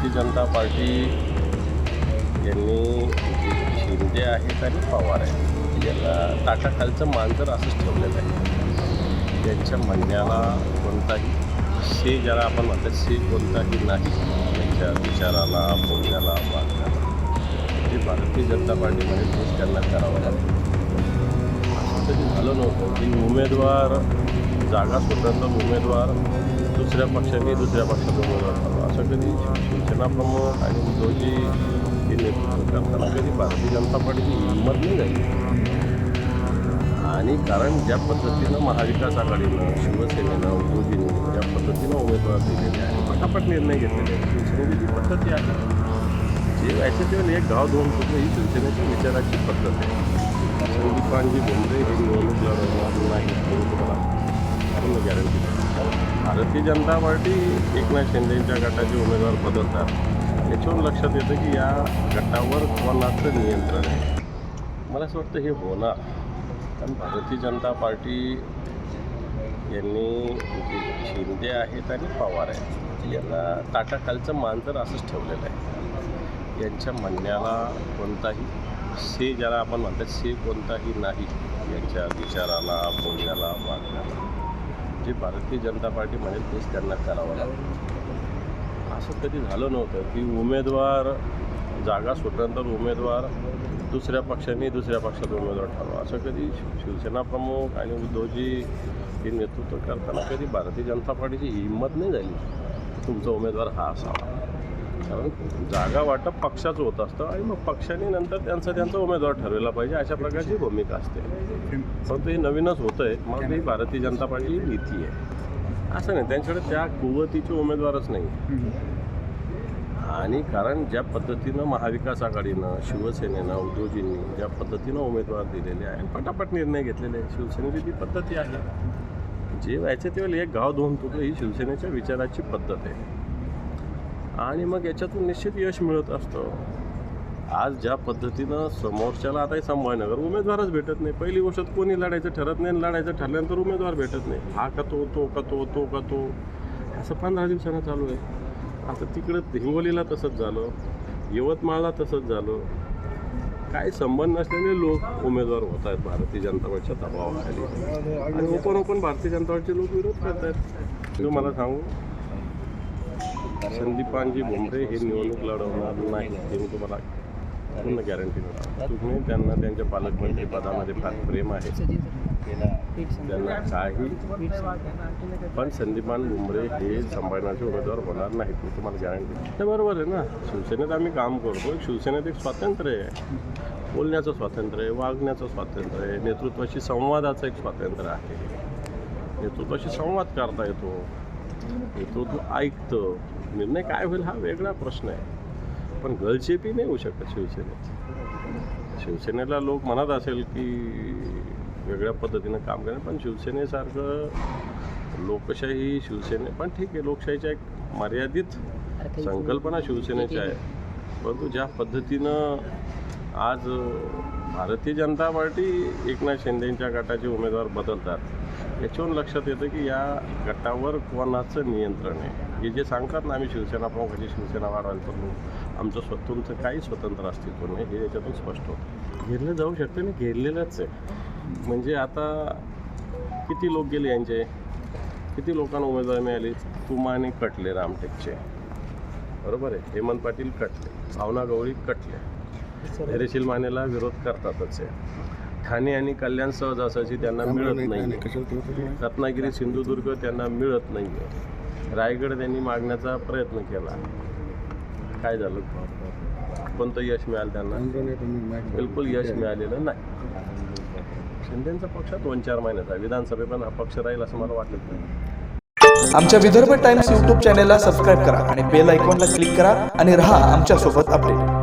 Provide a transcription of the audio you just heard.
Bharatiya Janata party यांनी शिंदे आहेत आणि पवार आहेत. याला ताटाखालचं मांजर असंच ठेवलेलं आहे. त्यांच्या म्हणण्याला कोणताही शे ज्याला आपण म्हणतात शे कोणताही नाही. त्यांच्या विचाराला बोलण्याला वागण्याला हे भारतीय जनता पार्टीमध्ये तेच त्यांना करावं लागेल असं कधी झालं नव्हतं. की उमेदवार जागा सोडण्याचा उमेदवार दुसऱ्या पक्षाने दुसऱ्या पक्षाचा उमेदवार ठरवा. असं कधी शिवसेना प्रमुख आणि उद्धवजी हे नेतृत्व करताना कधी भारतीय जनता पार्टीची हिंमत नाही झाली. आणि कारण ज्या पद्धतीनं महाविकास आघाडीनं शिवसेनेनं उद्धवजींनी ज्या पद्धतीनं उमेदवार दिलेले आहे पटापट निर्णय घेतलेले आहेत शिवसेनेची जी पद्धती आहे जे व्हायचं ते म्हणजे एक गाव दोन कुटुंब ही शिवसेनेच्या विचाराची पद्धत आहे. संदीपांजी भुमरे हे निवडणूक लढवणार नाही तुम्हाला पूर्ण गॅरंटी भारतीय जनता पार्टी एकनाथ शिंदेच्या गटाचे उमेदवार बदलतात याच्यावरून लक्षात येतं की या गटावर कोणाचं नियंत्रण आहे? मला असं वाटतं हे होणार. कारण भारतीय जनता पार्टी यांनी शिंदे आहेत आणि पवार आहेत यांना ताटाखालचं मांजर असंच ठेवलेलं आहे. यांच्या म्हणण्याला कोणताही से ज्याला आपण म्हणतात से कोणताही नाही यांच्या विचाराला बोलण्याला वागण्याला जे भारतीय जनता पार्टी म्हणेल तेच त्यांना करावं लागतं असं कधी झालं नव्हतं की उमेदवार जागा सुटल्यानंतर उमेदवार दुसऱ्या पक्षाने दुसऱ्या पक्षाचा उमेदवार ठरवा. असं कधी शिव- शिवसेना प्रमुख आणि उद्धवजी हे नेतृत्व करताना कधी भारतीय जनता पार्टीची हिंमत नाही झाली. तुमचा उमेदवार हा असावा. कारण जागा वाटप पक्षाचं होत असतं आणि मग पक्षाने नंतर त्यांचा त्यांचा उमेदवार ठरवला पाहिजे अशा प्रकारची भूमिका असते. परंतु हे नवीनच होतं आहे मग ही भारतीय जनता पार्टी नीती आहे. असं नाही. त्यांच्याकडे त्या कुवतीचे उमेदवारच नाही. आणि कारण ज्या पद्धतीनं महाविकास आघाडीनं शिवसेनेनं उद्धवजींनी ज्या पद्धतीनं उमेदवार दिलेले आहे आणि पटापट निर्णय घेतलेले आहे शिवसेनेची ती पद्धती आहे. जे व्हायचे तेव्हा एक गाव दोन तुकडे ही शिवसेनेच्या विचाराची पद्धत आहे. आणि मग याच्यातून निश्चित यश मिळत असतं. आज ज्या पद्धतीनं समोरच्याला आता संभाजीनगर उमेदवारच भेटत नाही. पहिली गोष्ट कोणी लढायचं ठरत नाही आणि लढायचं ठरल्यानंतर उमेदवार भेटत नाही. हा का तो तो का तो तो का तो? असं पंधरा दिवसानं चालू आहे. आता तिकडं हिंगोलीला तसंच झालं यवतमाळला तसंच झालं. काही संबंध नसलेले लोक उमेदवार होत आहेत भारतीय जनता पक्षाच्या दबावाखाली आणि ओपन ओपन भारतीय जनता पक्षाचे लोक विरोध करत आहेत जो मला सांगू? संदीपानजी भुमरे हे निवडणूक लढवणार नाही हे मी तुम्हाला पूर्ण गॅरंटी देणार तुम्ही त्यांना त्यांच्या पालकमंत्री पदामध्ये फार प्रेम आहे. त्यांना काही पण संदीपान भुमरे हे संभाळण्याचे उमेदवार होणार नाहीत मी तुम्हाला गॅरंटी ते बरोबर आहे ना. शिवसेनेत आम्ही काम करतो. शिवसेनेत एक स्वातंत्र्य आहे. बोलण्याचं स्वातंत्र्य आहे वागण्याचं स्वातंत्र्य आहे नेतृत्वाशी संवादाचं एक स्वातंत्र्य आहे. नेतृत्वाशी संवाद करता येतो. नेतृत्व ऐकतं. निर्णय काय होईल हा वेगळा प्रश्न आहे. पण गळचेपी नाही होऊ शकत शिवसेनेत शिवसेनेला लोक म्हणत असेल की वेगळ्या पद्धतीनं काम करेल पण शिवसेनेसारखं लोकशाही शिवसेने पण ठीक आहे लोकशाहीच्या एक मर्यादित संकल्पना शिवसेनेची आहे. परंतु ज्या पद्धतीनं आज भारतीय जनता पार्टी एकनाथ शिंदेच्या गटाचे उमेदवार बदलतात याच्यावरून लक्षात येतं की या गटावर कोणाचं नियंत्रण आहे? हे जे सांगतात ना आम्ही शिवसेना प्रमुखाची शिवसेना वाढवायला करतो आमचं स्वतंत्र काही स्वतंत्र अस्तित्व नाही हे याच्यातून स्पष्ट होतं. घेरलं जाऊ शकतं आणि घेरलेलंच आहे. म्हणजे आता किती लोक गेले यांचे? किती लोकांना उमेदवारी मिळाली? तुमाने कटले रामटेकचे. बरोबर आहे? हेमंत पाटील कटले भावना गवळी कटले. धैर्यशील मानेला विरोध करतातच आहे ठाणे आणि कल्याण सहजासहजी त्यांना मिळत नाही रत्नागिरी सिंधुदुर्ग त्यांना मिळत नाही रायगड त्यांनी मागण्याचा प्रयत्न केला. काय झालं? कोणतं यश मिळालं त्यांना? बिलकुल यश मिळालेलं नाही. शिंदेचा पक्ष दोन चार महिन्याचा विधानसभे पण हा पक्ष राहील असं मला वाटत नाही. आमच्या विदर्भ टाइम्स यूट्यूब चॅनेलला सबस्क्राईब करा आणि बेल आयकॉनला क्लिक करा आणि रहा आमच्यासोबत अपडेट.